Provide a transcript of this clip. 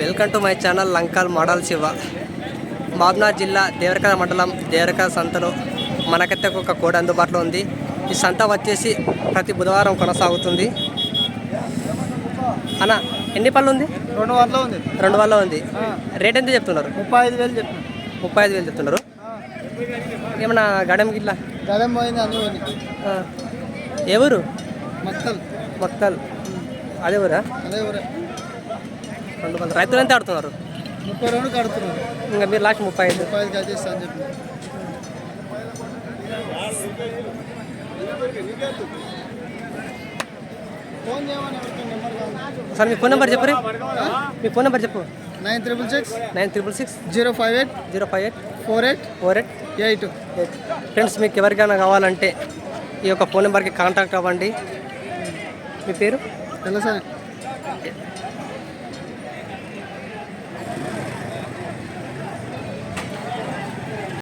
Welcome to my channel Lankal model Shiva. మాబ్నాథ్ జిల్లా దేవరకథ మండలం దేవరకథ సంతలో మనకైతే ఒక కోడ్ అందుబాటులో ఉంది. ఈ సంత వచ్చేసి ప్రతి బుధవారం కొనసాగుతుంది. అన్న ఎన్ని పళ్ళు ఉంది? రెండు వందలు ఉంది. రెండు వల్ల ఉంది. రేట్ ఎంత చెప్తున్నారు? ముప్పై ఐదు వేలు చెప్పిన ముప్పై ఐదు వేలు చెప్తున్నారు. ఏమన్నా గడం గిట్లా? గడం పోయింది. ఎవరు మక్కలు మొక్కలు అదే ఊరా? అదే ఊరే. రెండు వందలు రైతులు ఎంత ఆడుతున్నారు. ముప్పై రెండు కడుతున్నారు. ఇంకా మీరు లాస్ట్ ముప్పై ఐదు. ముప్పై ఐదు అని చెప్పి సార్ మీ ఫోన్ నెంబర్ చెప్పు మీ ఫోన్ నెంబర్ చెప్పు. Nine triple six nine triple six zero five eight zero five eight four eight four eight eight eight. Friends మీకు ఎవరికైనా కావాలంటే ఈ యొక్క ఫోన్ నెంబర్కి కాంటాక్ట్ అవ్వండి. మీ పేరు? తెలుసా